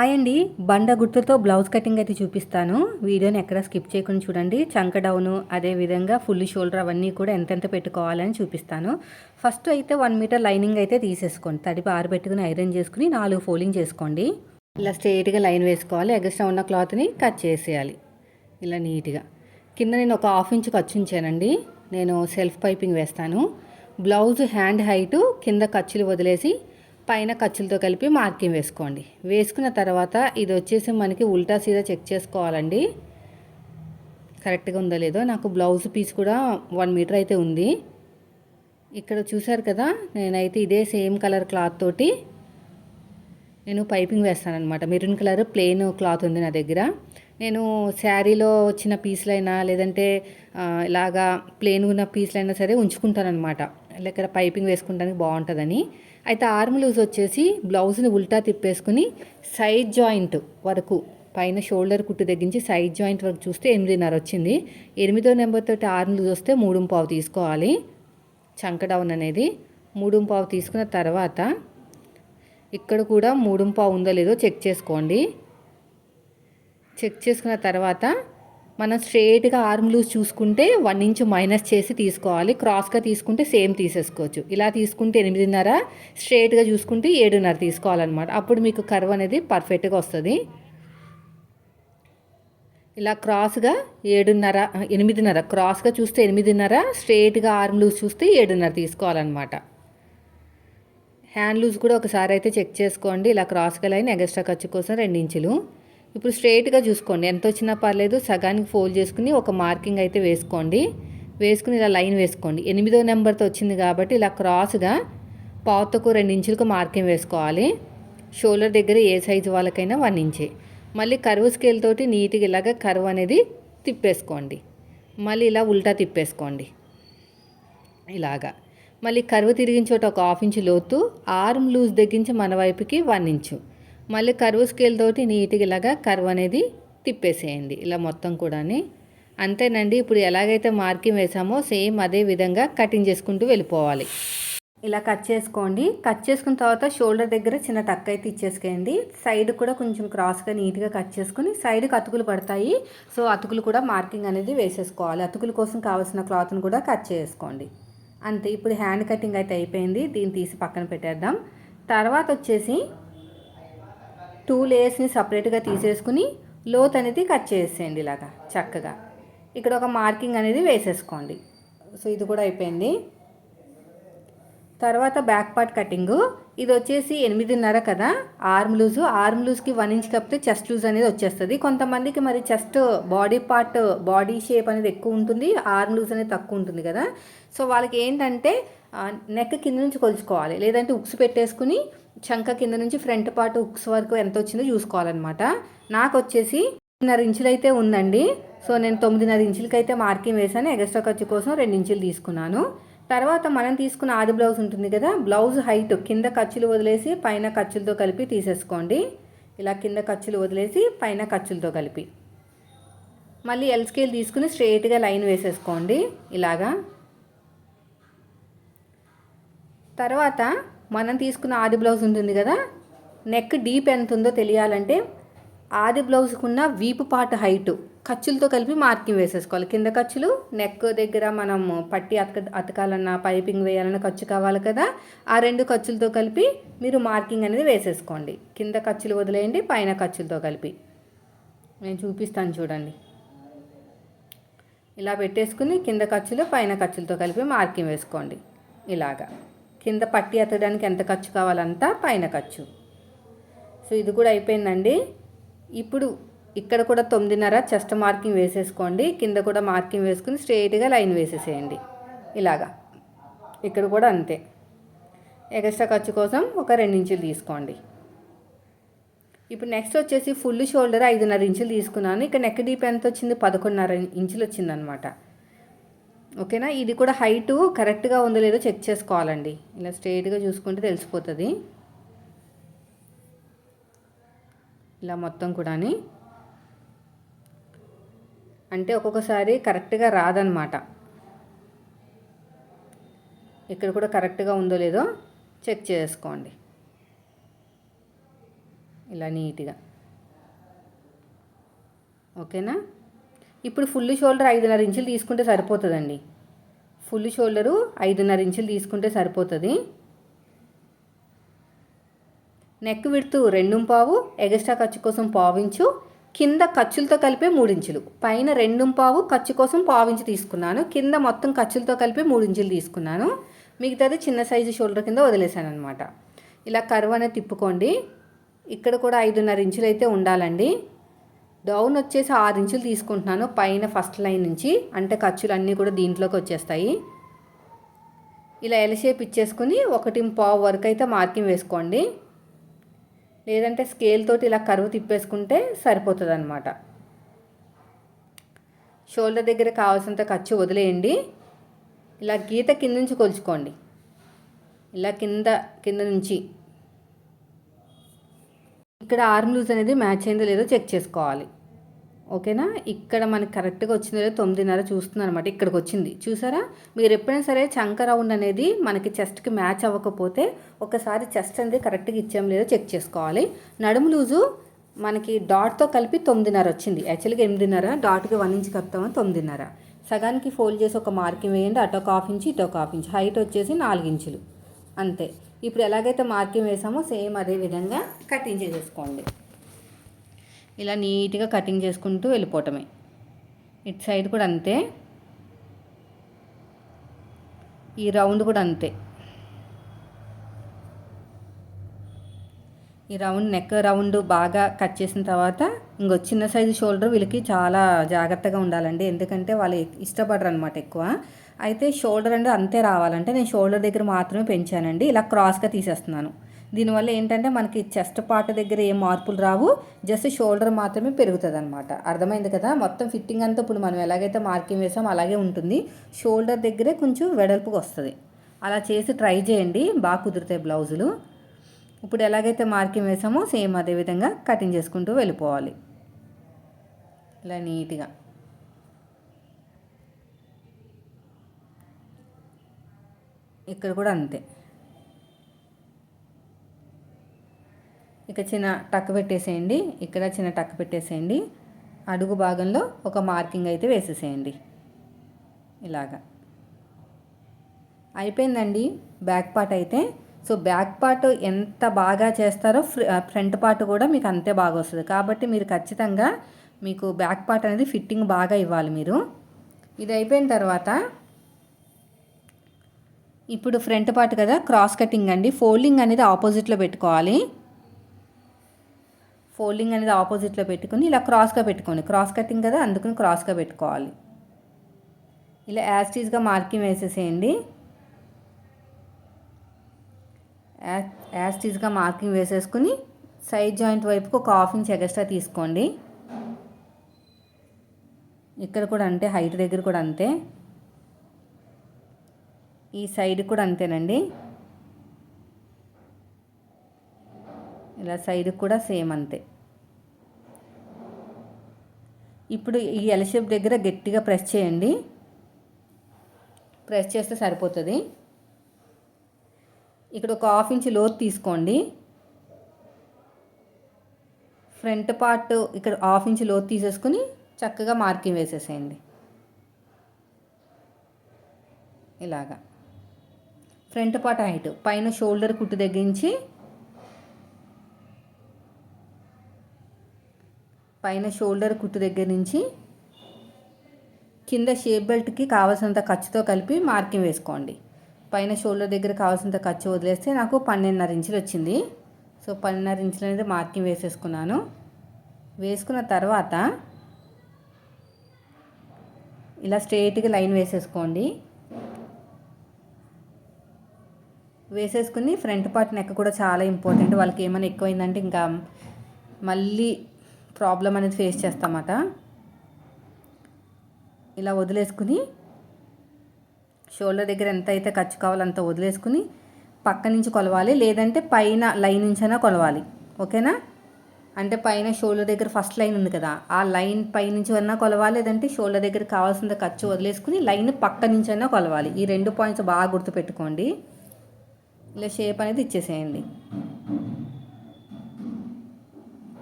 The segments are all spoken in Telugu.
హాయ్ అండి. బండ గుర్తుతో బ్లౌజ్ కటింగ్ అయితే చూపిస్తాను. వీడియోని ఎక్కడ స్కిప్ చేయకుండా చూడండి. చంక డౌను అదేవిధంగా ఫుల్ షోల్డర్ అవన్నీ కూడా ఎంతెంత పెట్టుకోవాలని చూపిస్తాను. ఫస్ట్ అయితే వన్ మీటర్ లైనింగ్ అయితే తీసేసుకోండి. తడిపి ఆరబెట్టుకుని ఐరన్ చేసుకుని నాలుగు ఫోల్డింగ్ చేసుకోండి. ఇలా స్ట్రైట్గా లైన్ వేసుకోవాలి. ఎగస్ట్రా ఉన్న క్లాత్ని కట్ చేసేయాలి. ఇలా నీట్గా కింద నేను ఒక హాఫ్ ఇంచ్ ఖర్చు ఉంచానండి. నేను సెల్ఫ్ పైపింగ్ వేస్తాను. బ్లౌజ్ హ్యాండ్ హైటు కింద ఖర్చులు వదిలేసి పైన ఖర్చులతో కలిపి మార్కింగ్ వేసుకోండి. వేసుకున్న తర్వాత ఇది వచ్చేసి మనకి ఉల్టా సీదా చెక్ చేసుకోవాలండి. కరెక్ట్గా ఉందో లేదో నాకు బ్లౌజ్ పీస్ కూడా వన్ మీటర్ అయితే ఉంది. ఇక్కడ చూసారు కదా నేనైతే ఇదే సేమ్ కలర్ క్లాత్ తోటి నేను పైపింగ్ వేస్తానమాట మెరూన్ కలర్ ప్లెయిన్ క్లాత్ ఉంది నా దగ్గర. నేను శారీలో వచ్చిన పీసులైనా లేదంటే ఇలాగా ప్లెయిన్ ఉన్న పీసులైనా సరే ఉంచుకుంటానమాట ఇక్కడ పైపింగ్ వేసుకుంటానికి బాగుంటుందని. అయితే ఆర్మ్ లూజ్ వచ్చేసి బ్లౌజ్ని ఉల్టా తిప్పేసుకుని సైడ్ జాయింట్ వరకు పైన షోల్డర్ కుట్టు తగ్గించి సైడ్ జాయింట్ వరకు చూస్తే ఎనిమిదిన్నర వచ్చింది. ఎనిమిదో నెంబర్ తోటి ఆర్మ్ లూజ్ వస్తే మూడు పావు తీసుకోవాలి. చంక డౌన్ అనేది మూడు పావు తీసుకున్న తర్వాత ఇక్కడ కూడా మూడు పావు ఉందో లేదో చెక్ చేసుకోండి. చెక్ చేసుకున్న తర్వాత మనం స్ట్రేట్గా ఆర్మ్ లూజ్ చూసుకుంటే వన్ ఇంచ్ మైనస్ చేసి తీసుకోవాలి. క్రాస్గా తీసుకుంటే సేమ్ తీసేసుకోవచ్చు. ఇలా తీసుకుంటే ఎనిమిదిన్నర స్ట్రేట్గా చూసుకుంటే ఏడున్నర తీసుకోవాలన్నమాట. అప్పుడు మీకు కర్వ్ అనేది పర్ఫెక్ట్గా వస్తుంది. ఇలా క్రాస్గా ఏడున్నర ఎనిమిదిన్నర క్రాస్గా చూస్తే ఎనిమిదిన్నర స్ట్రేట్గా ఆర్మ్ లూజ్ చూస్తే ఏడున్నర తీసుకోవాలన్నమాట. హ్యాండ్ లూజ్ కూడా ఒకసారి అయితే చెక్ చేసుకోండి. ఇలా క్రాస్గా లైన్ ఎగస్ట్రా ఖర్చు కోసం రెండు ఇంచులు. ఇప్పుడు స్ట్రైట్గా చూసుకోండి. ఎంత వచ్చినా పర్లేదు సగానికి ఫోల్డ్ చేసుకుని ఒక మార్కింగ్ అయితే వేసుకోండి. వేసుకుని ఇలా లైన్ వేసుకోండి. ఎనిమిదో నెంబర్తో వచ్చింది కాబట్టి ఇలా క్రాస్గా పావుతకు రెండు ఇంచులకు మార్కింగ్ వేసుకోవాలి. షోల్డర్ దగ్గర ఏ సైజు వాళ్ళకైనా వన్ ఇంచే. మళ్ళీ కరువు స్కేల్ తోటి నీట్గా ఇలాగ కరువు అనేది తిప్పేసుకోండి. మళ్ళీ ఇలా ఉల్టా తిప్పేసుకోండి. ఇలాగా. మళ్ళీ కరువు తిరిగిన చోట ఒక హాఫ్ ఇంచు లోతు ఆర్మ్ లూజ్ దగ్గరించి మన వైపుకి వన్ ఇంచు. మళ్ళీ కరువు స్కేల్ తోటి నీట్గా ఇలాగా కరువు అనేది తిప్పేసేయండి ఇలా మొత్తం కూడా అంతేనండి ఇప్పుడు ఎలాగైతే మార్కింగ్ వేసామో సేమ్ అదే విధంగా కటింగ్ చేసుకుంటూ వెళ్ళిపోవాలి. ఇలా కట్ చేసుకోండి. కట్ చేసుకున్న తర్వాత షోల్డర్ దగ్గర చిన్న టక్ అయితే ఇచ్చేసుకోండి. సైడ్ కూడా కొంచెం క్రాస్గా నీట్గా కట్ చేసుకుని సైడ్కి అతుకులు పడతాయి. సో అతుకులు కూడా మార్కింగ్ అనేది వేసేసుకోవాలి. అతుకుల కోసం కావాల్సిన క్లాత్ని కూడా కట్ చేసుకోండి. అంతే ఇప్పుడు హ్యాండ్ కటింగ్ అయితే అయిపోయింది. దీన్ని తీసి పక్కన పెట్టేద్దాం. తర్వాత వచ్చేసి టూ లేయర్స్ని సపరేట్గా తీసేసుకుని లోత్ అనేది కట్ చేసేయండి ఇలాగా చక్కగా. ఇక్కడ ఒక మార్కింగ్ అనేది వేసేసుకోండి. సో ఇది కూడా అయిపోయింది. తర్వాత బ్యాక్ పార్ట్ కటింగు. ఇది వచ్చేసి ఎనిమిదిన్నర కదా? Arm loose. ఆర్మ్ లూజ్కి వన్ ఇంచ్ కప్పితే చెస్ట్ లూజ్ అనేది వచ్చేస్తుంది. కొంతమందికి మరి chest body part body shape అనేది ఎక్కువ ఉంటుంది. ఆర్మ్ లూజ్ అనేది తక్కువ ఉంటుంది కదా? సో వాళ్ళకి ఏంటంటే నెక్ కింద నుంచి కొలుచుకోవాలి. లేదంటే ఉక్స్ పెట్టేసుకుని చంక కింద నుంచి ఫ్రంట్ పార్ట్ ఉక్స్ వరకు ఎంత వచ్చిందో చూసుకోవాలన్నమాట. నాకు వచ్చేసి తొమ్మిదిన్నర ఇంచులు అయితే ఉందండి. సో నేను తొమ్మిదిన్నర ఇంచులకి అయితే మార్కింగ్ వేసాను ఎగస్ట్రా ఖర్చు కోసం రెండు ఇంచులు తీసుకున్నాను. తర్వాత మనం తీసుకున్న ఆది బ్లౌజ్ ఉంటుంది కదా బ్లౌజ్ హైట్ కింద ఖర్చులు వదిలేసి పైన ఖర్చులతో కలిపి తీసేసుకోండి. ఇలా కింద ఖర్చులు వదిలేసి పైన ఖర్చులతో కలిపి. మళ్ళీ ఎల్ స్కేల్ తీసుకుని స్ట్రైట్గా లైన్ వేసేసుకోండి. ఇలాగా. తర్వాత మనం తీసుకున్న ఆది బ్లౌజ్ ఉంటుంది కదా? నెక్ డీప్ ఎంత ఉందో తెలియాలంటే ఆది బ్లౌజ్కున్న వీపు పాట హైటు ఖర్చులతో కలిపి మార్కింగ్ వేసేసుకోవాలి. కింద ఖర్చులు నెక్ దగ్గర మనం పట్టి అతక అతకాలన్నా పైపింగ్ వేయాలన్నా ఖర్చు కావాలి కదా? ఆ రెండు ఖర్చులతో కలిపి మీరు మార్కింగ్ అనేది వేసేసుకోండి. కింద ఖర్చులు వదిలేయండి పైన ఖర్చులతో కలిపి. నేను చూపిస్తాను చూడండి. ఇలా పెట్టేసుకుని కింద ఖర్చులు పైన ఖర్చులతో కలిపి మార్కింగ్ వేసుకోండి. ఇలాగా. కింద పట్టి ఎత్తడానికి ఎంత ఖర్చు కావాలంతా పైన ఖర్చు. సో ఇది కూడా అయిపోయిందండి. ఇప్పుడు ఇక్కడ కూడా తొమ్మిదిన్నర చెస్ట్ మార్కింగ్ వేసేసుకోండి. కింద కూడా మార్కింగ్ వేసుకుని స్ట్రైట్గా లైన్ వేసేసేయండి. ఇలాగా. ఇక్కడ కూడా అంతే. ఎక్స్ట్రా ఖర్చు కోసం ఒక రెండు ఇంచులు తీసుకోండి. ఇప్పుడు నెక్స్ట్ వచ్చేసి ఫుల్ షోల్డర్ ఐదున్నర ఇంచులు తీసుకున్నాను. ఇక్కడ నెక్ డీప్ ఎంత వచ్చింది పదకొండున్నర ఇంచులు వచ్చిందనమాట ఓకేనా? ఇది కూడా హైటు కరెక్ట్గా ఉందో లేదో చెక్ చేసుకోవాలండి. ఇలా స్ట్రైట్గా చూసుకుంటే తెలిసిపోతుంది. ఇలా మొత్తం కూడా అంటే ఒక్కొక్కసారి కరెక్ట్గా రాదనమాట. ఇక్కడ కూడా కరెక్ట్గా ఉందో లేదో చెక్ చేసుకోండి. ఇలా నీట్గా. ఓకేనా? ఇప్పుడు ఫుల్ షోల్డర్ ఐదున్నర ఇంచులు తీసుకుంటే సరిపోతుందండి. ఫుల్ షోల్డరు ఐదున్నర ఇంచులు తీసుకుంటే సరిపోతుంది. నెక్ విడుతూ రెండు పావు ఎగస్ట్రా ఖర్చు కోసం పావించు కింద ఖర్చులతో కలిపే మూడించులు పైన రెండు పావు ఖర్చు కోసం పావించి తీసుకున్నాను. కింద మొత్తం ఖర్చులతో కలిపి మూడించులు తీసుకున్నాను. మిగతాది చిన్న సైజు షోల్డర్ కింద వదిలేసాను అనమాట ఇలా కరువు అనేది తిప్పుకోండి. ఇక్కడ కూడా ఐదున్నర ఇంచులు అయితే ఉండాలండి. డౌన్ వచ్చేసి ఆరు ఇంచులు తీసుకుంటున్నాను. పైన ఫస్ట్ లైన్ నుంచి అంటే ఖర్చులు అన్నీ కూడా దీంట్లోకి వచ్చేస్తాయి. ఇలా ఎల్ షేప్ ఇచ్చేసుకుని ఒకటి పావు వరకు అయితే మార్కింగ్ వేసుకోండి. లేదంటే స్కేల్ తోటి ఇలా కరువు తిప్పేసుకుంటే సరిపోతుంది అనమాట షోల్డర్ దగ్గర కావాల్సినంత ఖర్చు వదిలేయండి. ఇలా గీత కింద నుంచి కొలుచుకోండి. ఇలా కింద కింద నుంచి ఇక్కడ ఆర్మ్ లూజ్ అనేది మ్యాచ్ అయిందో లేదో చెక్ చేసుకోవాలి. ఓకేనా? ఇక్కడ మనకి కరెక్ట్గా వచ్చిందో లేదో తొమ్మిదిన్నర చూస్తున్నాను అనమాట ఇక్కడికి వచ్చింది. చూసారా? మీరు ఎప్పుడైనా సరే చంక రౌండ్ అనేది మనకి చెస్ట్కి మ్యాచ్ అవ్వకపోతే ఒకసారి చెస్ట్ అనేది కరెక్ట్గా ఇచ్చాం లేదో చెక్ చేసుకోవాలి. నడుము లూజు మనకి డాట్తో కలిపి తొమ్మిదిన్నర వచ్చింది. యాక్చువల్గా ఎనిమిదిన్నర డాట్కి వన్ ఇంచ్ కప్తామని తొమ్మిదిన్నర. సగానికి ఫోల్డ్ చేసి ఒక మార్కింగ్ వేయండి. అటు ఒక హాఫ్ ఇంచ్ ఇటో ఒక హాఫ్ ఇంచ్. హైట్ వచ్చేసి నాలుగు ఇంచులు. అంతే. ఇప్పుడు ఎలాగైతే మార్కింగ్ వేసామో సేమ్ అదే విధంగా కటింగ్ చేసేసుకోండి. ఇలా నీట్గా కటింగ్ చేసుకుంటూ వెళ్ళిపోవటమే. ఇటు సైడ్ కూడా అంతే. ఈ రౌండ్ కూడా అంతే. ఈ రౌండ్ నెక్ రౌండ్ బాగా కట్ చేసిన తర్వాత ఇంకో చిన్న సైజు షోల్డర్ వీళ్ళకి చాలా జాగ్రత్తగా ఉండాలండి. ఎందుకంటే వాళ్ళు ఇష్టపడరు అనమాట ఎక్కువ. అయితే షోల్డర్ అంటే అంతే రావాలంటే నేను షోల్డర్ దగ్గర మాత్రమే పెంచానండి. ఇలా క్రాస్గా తీసేస్తున్నాను. దీనివల్ల ఏంటంటే మనకి చెస్ట్ పార్ట్ దగ్గర ఏం మార్పులు రావు జస్ట్ షోల్డర్ మాత్రమే పెరుగుతుంది అనమాట అర్థమైంది కదా? మొత్తం ఫిట్టింగ్ అంతా ఇప్పుడు మనం ఎలాగైతే మార్కింగ్ వేసామో అలాగే ఉంటుంది. షోల్డర్ దగ్గరే కొంచెం వెడల్పుగా వస్తుంది. అలా చేసి ట్రై చేయండి. బాగా కుదురుతాయి బ్లౌజులు. ఇప్పుడు ఎలాగైతే మార్కింగ్ వేసామో సేమ్ అదేవిధంగా కటింగ్ చేసుకుంటూ వెళ్ళిపోవాలి. ఇలా నీట్గా. ఇక్కడ కూడా అంతే. ఇక చిన్న టక్ పెట్టేసేయండి. ఇక్కడ చిన్న టక్ పెట్టేసేయండి. అడుగు భాగంలో ఒక మార్కింగ్ అయితే వేసేసేయండి. ఇలాగా. అయిపోయిందండి. బ్యాక్ పార్ట్ అయితే సో బ్యాక్ పార్ట్ ఎంత బాగా చేస్తారో ఫ్రంట్ పార్ట్ కూడా మీకు అంతే బాగా వస్తుంది. కాబట్టి మీరు ఖచ్చితంగా మీకు బ్యాక్ పార్ట్ అనేది ఫిట్టింగ్ బాగా ఇవ్వాలి మీరు. ఇది అయిపోయిన తర్వాత ఇప్పుడు ఫ్రంట్ పార్ట్ కదా క్రాస్ కటింగ్ అండి. ఫోల్డింగ్ అనేది ఆపోజిట్లో పెట్టుకోవాలి. ఫోల్డింగ్ అనేది ఆపోజిట్లో పెట్టుకుని ఇలా క్రాస్గా పెట్టుకోండి. క్రాస్ కటింగ్ కదా అందుకని క్రాస్గా పెట్టుకోవాలి. ఇలా యాస్టీజ్గా మార్కింగ్ వేసేసేయండి. యాస్టీజ్గా మార్కింగ్ వేసేసుకుని సైడ్ జాయింట్ వైపుకి ఒక హాఫ్ ఇంచ్ ఎగస్ట్రా తీసుకోండి. ఇక్కడ కూడా అంతే హైట్ దగ్గర కూడా అంతే. ఈ సైడ్ కూడా అంతేనండి. ఇలా సైడ్ కూడా సేమ్ అంతే. ఇప్పుడు ఈ ఎల్ షేప్ దగ్గర గట్టిగా ప్రెస్ చేయండి. ప్రెస్ చేస్తే సరిపోతుంది. ఇక్కడ ఒక హాఫ్ ఇంచ్ లోతు తీసుకోండి. ఫ్రంట్ పార్ట్ ఇక్కడ హాఫ్ ఇంచ్ లోతు తీసేసుకుని చక్కగా మార్కింగ్ వేసేసేయండి. ఇలాగా. ఫ్రంట్ పార్ట్ హైట్ పైన షోల్డర్ కుట్టు తగ్గించి పైన షోల్డర్ కుట్టు దగ్గర నుంచి కింద షేప్ బెల్ట్కి కావాల్సినంత ఖర్చుతో కలిపి మార్కింగ్ వేసుకోండి. పైన షోల్డర్ దగ్గర కావాల్సినంత ఖర్చు వదిలేస్తే నాకు పన్నెండున్నర ఇంచులు వచ్చింది. సో పన్నెండున్నర ఇంచులు అనేది మార్కింగ్ వేసేసుకున్నాను. వేసుకున్న తర్వాత ఇలా స్ట్రైట్గా లైన్ వేసేసుకోండి. వేసేసుకుని ఫ్రంట్ పార్ట్ నెక్ కూడా చాలా ఇంపార్టెంట్. వాళ్ళకి ఏమైనా ఎక్కువైందంటే ఇంకా మళ్ళీ ప్రాబ్లం అనేది ఫేస్ చేస్తామట. ఇలా వదిలేసుకుని షోల్డర్ దగ్గర ఎంత అయితే ఖర్చు కావాలో అంత వదిలేసుకుని పక్క నుంచి కొలవాలి. లేదంటే పైన లైన్ నుంచైనా కొలవాలి. ఓకేనా? అంటే పైన షోల్డర్ దగ్గర ఫస్ట్ లైన్ ఉంది కదా. ఆ లైన్ పై నుంచి అన్నా కొలవాలి. లేదంటే షోల్డర్ దగ్గర కావాల్సిన ఖర్చు వదిలేసుకుని లైన్ పక్క నుంచి అయినా కొలవాలి. ఈ రెండు పాయింట్స్ బాగా గుర్తుపెట్టుకోండి. ఇలా షేప్ అనేది ఇచ్చేసేయండి.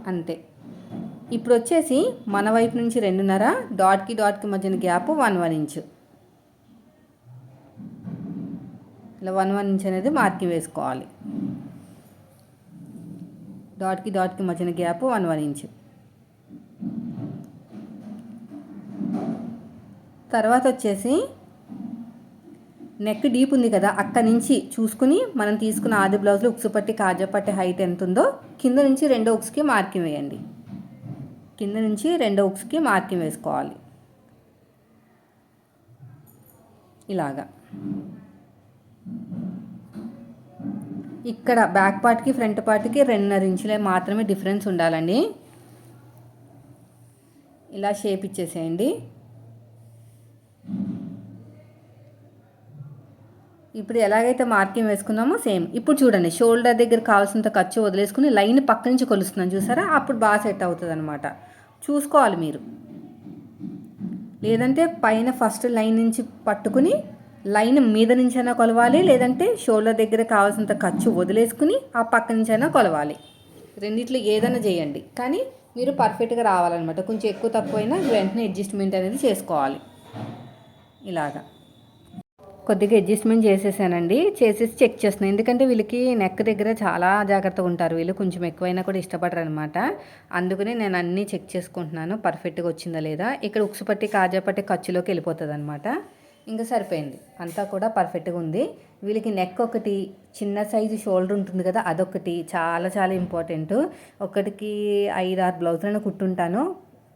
అంతే. ఇప్పుడు వచ్చేసి మన వైపు నుంచి రెండున్నర డాట్కి డాట్కి మధ్యన గ్యాప్ వన్ వన్ ఇంచు. ఇలా వన్ వన్ ఇంచ్ అనేది మార్కింగ్ వేసుకోవాలి. డాట్కి డాట్కి మధ్యన గ్యాప్ వన్ వన్ ఇంచ్. తర్వాత వచ్చేసి నెక్ డీప్ ఉంది కదా అక్కడి నుంచి చూసుకుని మనం తీసుకున్న ఆది బ్లౌజ్లో ఉక్సు పట్టి కాజా పట్టి హైట్ ఎంత ఉందో కింద నుంచి రెండో ఉక్స్కి మార్కింగ్ వేయండి. కింద నుంచి రెండో ఉక్స్కి మార్కింగ్ వేసుకోవాలి. ఇలాగా. ఇక్కడ బ్యాక్ పార్ట్కి ఫ్రంట్ పార్ట్కి రెండున్నర ఇంచులే మాత్రమే డిఫరెన్స్ ఉండాలండి. ఇలా షేప్ ఇచ్చేసేయండి. ఇప్పుడు ఎలాగైతే మార్కింగ్ వేసుకున్నామో సేమ్ ఇప్పుడు చూడండి షోల్డర్ దగ్గర కావాల్సినంత ఖర్చు వదిలేసుకుని లైన్ పక్క నుంచి కొలుస్తున్నాను చూసారా? అప్పుడు బాగా సెట్ అవుతుంది అనమాట చూసుకోవాలి మీరు. లేదంటే పైన ఫస్ట్ లైన్ నుంచి పట్టుకుని లైన్ మీద నుంచైనా కొలవాలి లేదంటే షోల్డర్ దగ్గర కావాల్సినంత ఖర్చు వదిలేసుకుని ఆ పక్క నుంచైనా కొలవాలి. రెండిట్లో ఏదైనా చేయండి. కానీ మీరు పర్ఫెక్ట్గా రావాలన్నమాట. కొంచెం ఎక్కువ తక్కువైనా వెంటనే అడ్జస్ట్మెంట్ అనేది చేసుకోవాలి. ఇలాగా. కొద్దిగా అడ్జస్ట్మెంట్ చేసేసానండి. చేసేసి చెక్ చేస్తున్నాను. ఎందుకంటే వీళ్ళకి నెక్ దగ్గర చాలా జాగ్రత్తగా ఉంటారు. వీళ్ళు కొంచెం ఎక్కువైనా కూడా ఇష్టపడరు అనమాట అందుకని నేను అన్నీ చెక్ చేసుకుంటున్నాను. పర్ఫెక్ట్గా వచ్చిందా లేదా? ఇక్కడ ఉక్సుపట్టి కాజాపట్టి కాజా పట్టి ఖర్చులోకి వెళ్ళిపోతుంది అనమాట ఇంకా సరిపోయింది. అంతా కూడా పర్ఫెక్ట్గా ఉంది. వీళ్ళకి నెక్ ఒకటి చిన్న సైజు షోల్డర్ ఉంటుంది కదా అదొకటి చాలా చాలా ఇంపార్టెంట్ ఒకటికి ఐదు ఆరు బ్లౌజులను కుట్టుంటాను.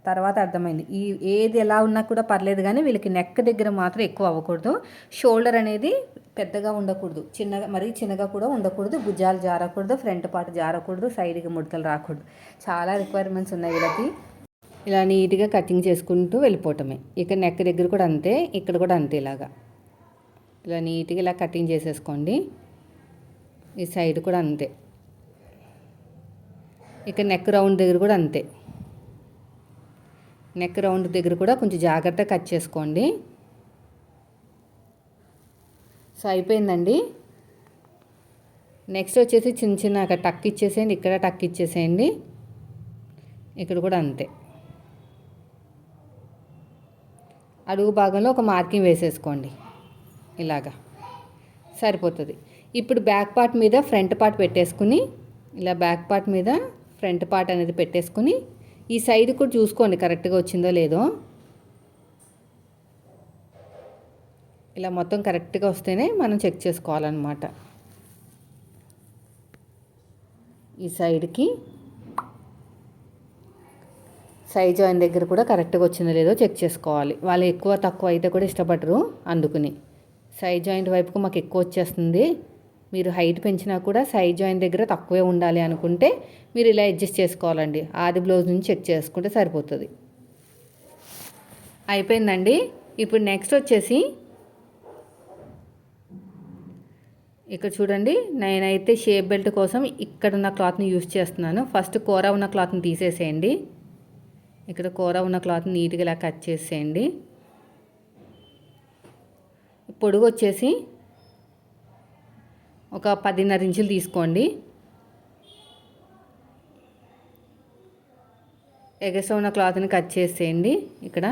తర్వాత అర్థమైంది. ఈ ఏది ఎలా ఉన్నా కూడా పర్లేదు కానీ వీళ్ళకి నెక్ దగ్గర మాత్రం ఎక్కువ అవ్వకూడదు. షోల్డర్ అనేది పెద్దగా ఉండకూడదు. చిన్నగా మరీ చిన్నగా కూడా ఉండకూడదు. భుజాలు జారకూడదు ఫ్రంట్ పార్ట్ జారకూడదు సైడ్కి ముడతలు రాకూడదు. చాలా రిక్వైర్మెంట్స్ ఉన్నాయి వీళ్ళకి. ఇలా నీట్గా కటింగ్ చేసుకుంటూ వెళ్ళిపోవటమే. ఇక నెక్ దగ్గర కూడా అంతే ఇక్కడ కూడా అంతే ఇలాగా. ఇలా నీట్గా ఇలా కటింగ్ చేసేసుకోండి. ఈ సైడ్ కూడా అంతే. ఇక నెక్ రౌండ్ దగ్గర కూడా అంతే. నెక్ రౌండ్ దగ్గర కూడా కొంచెం జాగ్రత్తగా కట్ చేసుకోండి. సో అయిపోయిందండి. నెక్స్ట్ వచ్చేసి చిన్న చిన్న టక్ ఇచ్చేసేయండి. ఇక్కడ టక్ ఇచ్చేసేయండి. ఇక్కడ కూడా అంతే. అడుగు భాగంలో ఒక మార్కింగ్ వేసేసుకోండి. ఇలాగా. సరిపోతుంది. ఇప్పుడు బ్యాక్ పార్ట్ మీద ఫ్రంట్ పార్ట్ పెట్టేసుకుని ఇలా బ్యాక్ పార్ట్ మీద ఫ్రంట్ పార్ట్ అనేది పెట్టేసుకుని ఈ సైడ్ కూడా చూసుకోండి కరెక్ట్గా వచ్చిందో లేదో. ఇలా మొత్తం కరెక్ట్గా వస్తేనే మనం చెక్ చేసుకోవాలన్నమాట. ఈ సైడ్కి సైజ్ ఆయన దగ్గర కూడా కరెక్ట్గా వచ్చిందో లేదో చెక్ చేసుకోవాలి. వాళ్ళు ఎక్కువ తక్కువ అయితే కూడా ఇష్టపడరు అందుకుని. సైజ్ జాయింట్ వైపుకు మాకు ఎక్కువ వచ్చేస్తుంది. మీరు హైట్ పెంచినా కూడా సైజ్ జాయింట్ దగ్గర తక్కువే ఉండాలి అనుకుంటే మీరు ఇలా అడ్జస్ట్ చేసుకోవాలండి. ఆది బ్లౌజ్ నుంచి చెక్ చేసుకుంటే సరిపోతుంది. అయిపోయిందండి. ఇప్పుడు నెక్స్ట్ వచ్చేసి ఇక్కడ చూడండి. నేనైతే షేప్ బెల్ట్ కోసం ఇక్కడ ఉన్న క్లాత్ని యూస్ చేస్తున్నాను. ఫస్ట్ కూర ఉన్న క్లాత్ని తీసేసేయండి. ఇక్కడ కూర ఉన్న క్లాత్ని నీట్గా ఇలా కట్ చేసేయండి. పొడుగు వచ్చేసి ఒక పదిన్నర ఇంచులు తీసుకోండి. ఎగస ఉన్న క్లాత్ని కట్ చేసేయండి ఇక్కడ.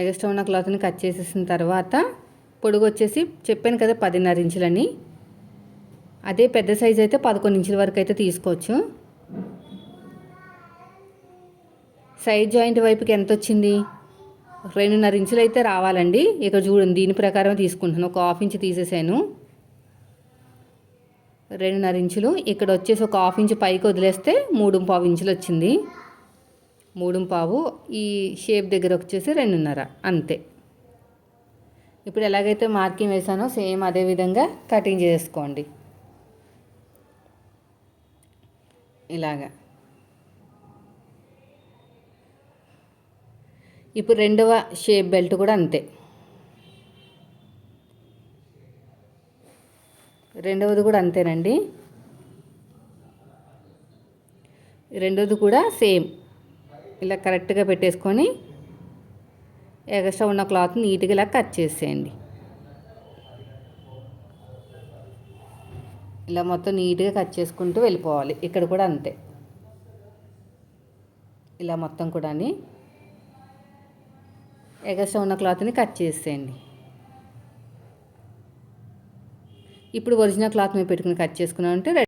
ఎగస్ట్రా ఉన్న క్లాత్ని కట్ చేసేసిన తర్వాత పొడుగు వచ్చేసి చెప్పాను కదా పదిన్నర ఇంచులని. అదే పెద్ద సైజ్ అయితే పదకొండు ఇంచుల వరకు అయితే తీసుకోవచ్చు. సైడ్ జాయింట్ వైపుకి ఎంత వచ్చింది? రెండున్నర ఇంచులు అయితే రావాలండి. ఇక్కడ చూడండి దీని ప్రకారం తీసుకుంటున్నాను. ఒక హాఫ్ ఇంచ్ తీసేసాను. రెండున్నర ఇంచులు. ఇక్కడ వచ్చేసి ఒక హాఫ్ ఇంచు పైకి వదిలేస్తే మూడు పావు ఇంచులు వచ్చింది. మూడు పావు. ఈ షేప్ దగ్గర వచ్చేసి రెండున్నర. అంతే. ఇప్పుడు ఎలాగైతే మార్కింగ్ వేసానో సేమ్ అదే విధంగా కటింగ్ చేసుకోండి. ఇలాగా. ఇప్పుడు రెండవ షేప్ బెల్ట్ కూడా అంతే. రెండవది కూడా అంతేనండి. రెండవది కూడా సేమ్. ఇలా కరెక్ట్గా పెట్టేసుకొని ఎగస్ట్రా ఉన్న క్లాత్ నీట్గా ఇలా కట్ చేసేయండి. ఇలా మొత్తం నీట్గా కట్ చేసుకుంటూ వెళ్ళిపోవాలి. ఇక్కడ కూడా అంతే. ఇలా మొత్తం కూడా ఎగస్ట్రా ఉన్న క్లాత్ని కట్ చేసేయండి. ఇప్పుడు ఒరిజినల్ క్లాత్ మేము పెట్టుకుని కట్ చేసుకున్నామంటే